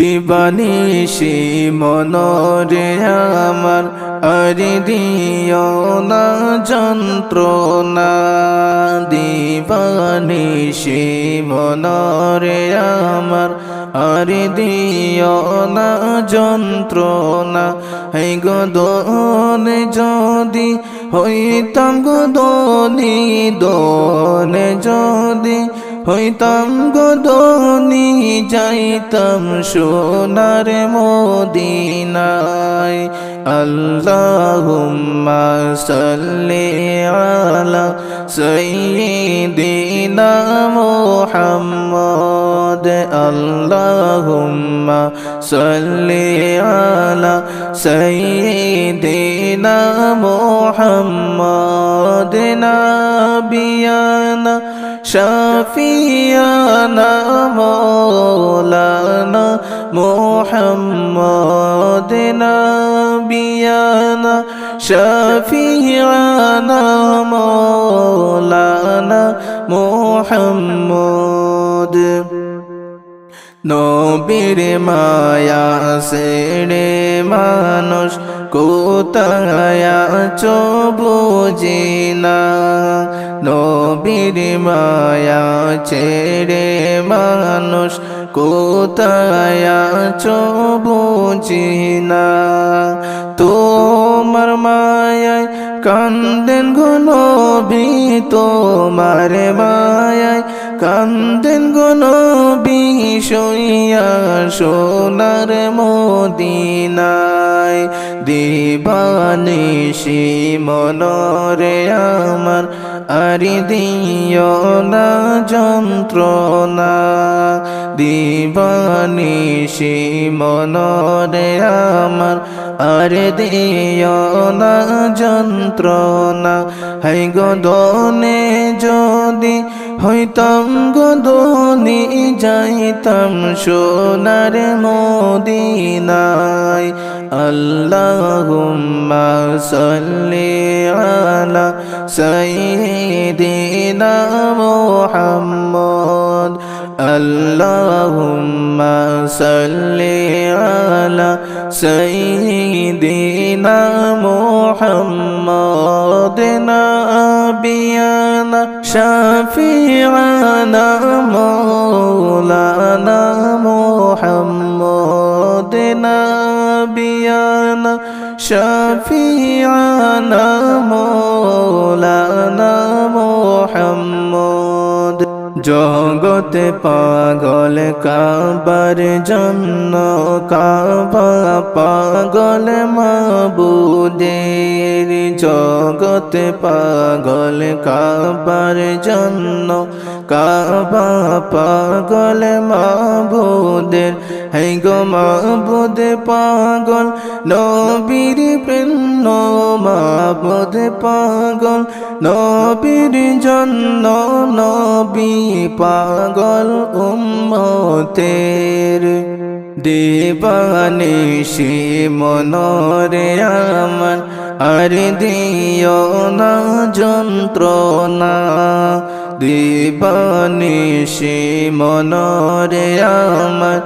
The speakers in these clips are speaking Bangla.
দিবানিশি মনরে আমার, আর দিও না যন্ত্রণা। দিবানিশি মনরে আমার, আর দিও না যন্ত্রণা। এই গদনে যদি হইতাম গদনি দনে যদি হইতাম গদনি যাইতাম সোনার মদিনায়। আল্লাহুম্মা সাল্লি আলা সাইয়্যিদিনা মুহাম্মদ। আল্লাহুম্মা সাল্লি আলা সাইয়্যিদিনা মুহাম্মদ। নাবিয়ানা শফিয়ানা মৌলানা মোহাম্মদ নবিয়ানা শফিয়ানা মৌলানা মোহাম্মদ। নবীর মায়া সেড়ে মানুষ কোথায় চো বুঝিনা নবীর মায়া ছেড়ে মানুষ কোথায় আছো না। তোমার মায়ায় কান্দেন গো নবী তোমার মায়ায় কান্দেন গো নবী শুইয়া সোনার মদিনায়। দিবানিশি মনরে আমার আর দিও না যন্ত্রণা দিবানিশি মনরে আমার। আর দিও না যন্ত্রণা হাই গদনে হইতাম গদনি যাইতাম সোনার মদিনায়। আল্লাহুম্মা সাল্লি আলা সাইয়্যিদিনা মুহাম্মদ। আল্লাহুম্মা সাল্লি আলা সাইয়্যিদিনা মুহাম্মদ। নাবিয়ানা শাফিআনা মাওলানা মুহাম্মদ নাবিয়ানা শাফিআনা মাওলানা মুহাম্মদ জগতে পাগল কাবার জন্য কাবা পাগল মাবুদের জগতে পাগল কাবার জন্য কাবা পাগল মাবুদের। হেই গো মাবুদ, পাগল নবীর প্রেম মাবুদ, পাগল নবীর জন্য নবী পাগল উম্মতের। দেবানিশি মনরে আমার, আর দিও না যন্ত্রণা। দেবানিশি মনরে আমার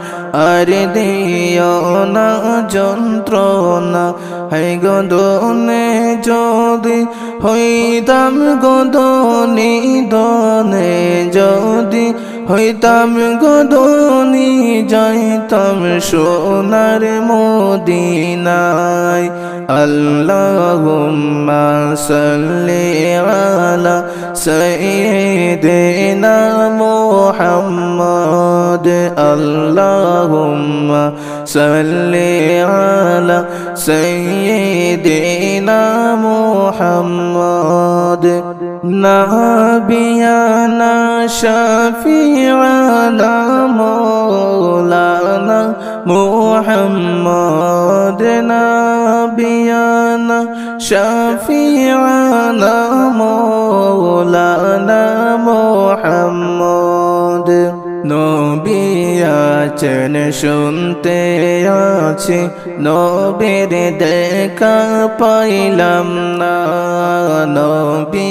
আর দিও না যন্ত্রণা। হাই গদনে যদি হইতাম গদনি দনে হইতাম গদনি যাইতাম সোনার মদিনায়। আল্লাহুম্মা সাল্লি আলা সাইয়্যিদিনা মুহাম্মদ। আল্লাহুম্মা সাল্লি আলা সাইয়্যিদিনা মুহাম্মদ। নাবিয়ানা শাফিআনা মাওলানা মুহাম্মদ নাবিয়ানা শাফিআনা মাওলানা মুহাম্মদ নবী আছেন শুনতে আছি। নবীর দেখা পাইলাম না। নবী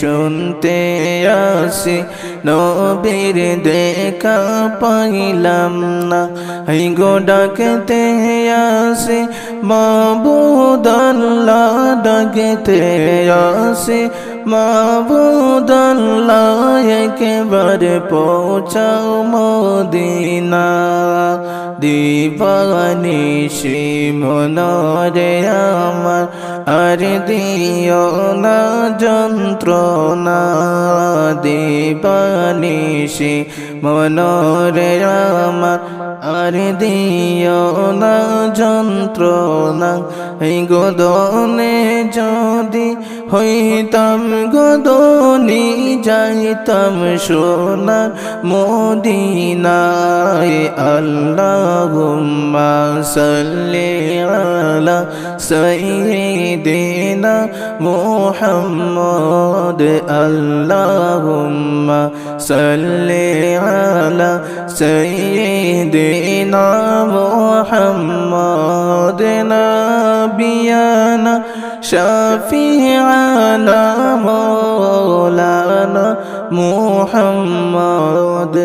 শুনতে আসি নবীর দেখা পাইলাম না। এই গো ডাকতে আসি মাবুদাল্লাহ ডাকতে আসি মাবুদাল্লাহ একেবারে পৌঁছাও মদিনা। দিবানিশি মনরে আমার, আর দিও না যন্ত্রণা। দিবানিশি মনরে আমার, আর দিও না যন্ত্রণা। এই গোদনে যদি হইতাম গদনি যাইতাম সোনার মদিনায় আল্লাহুম্মা সাল্লি আলা সাইয়্যিদিনা মুহাম্মদ আল্লাহুম্মা সাল্লি আলা সাইয়্যিদিনা মুহাম্মদ নাবিয়ানা شفيعنا مولانا محمد.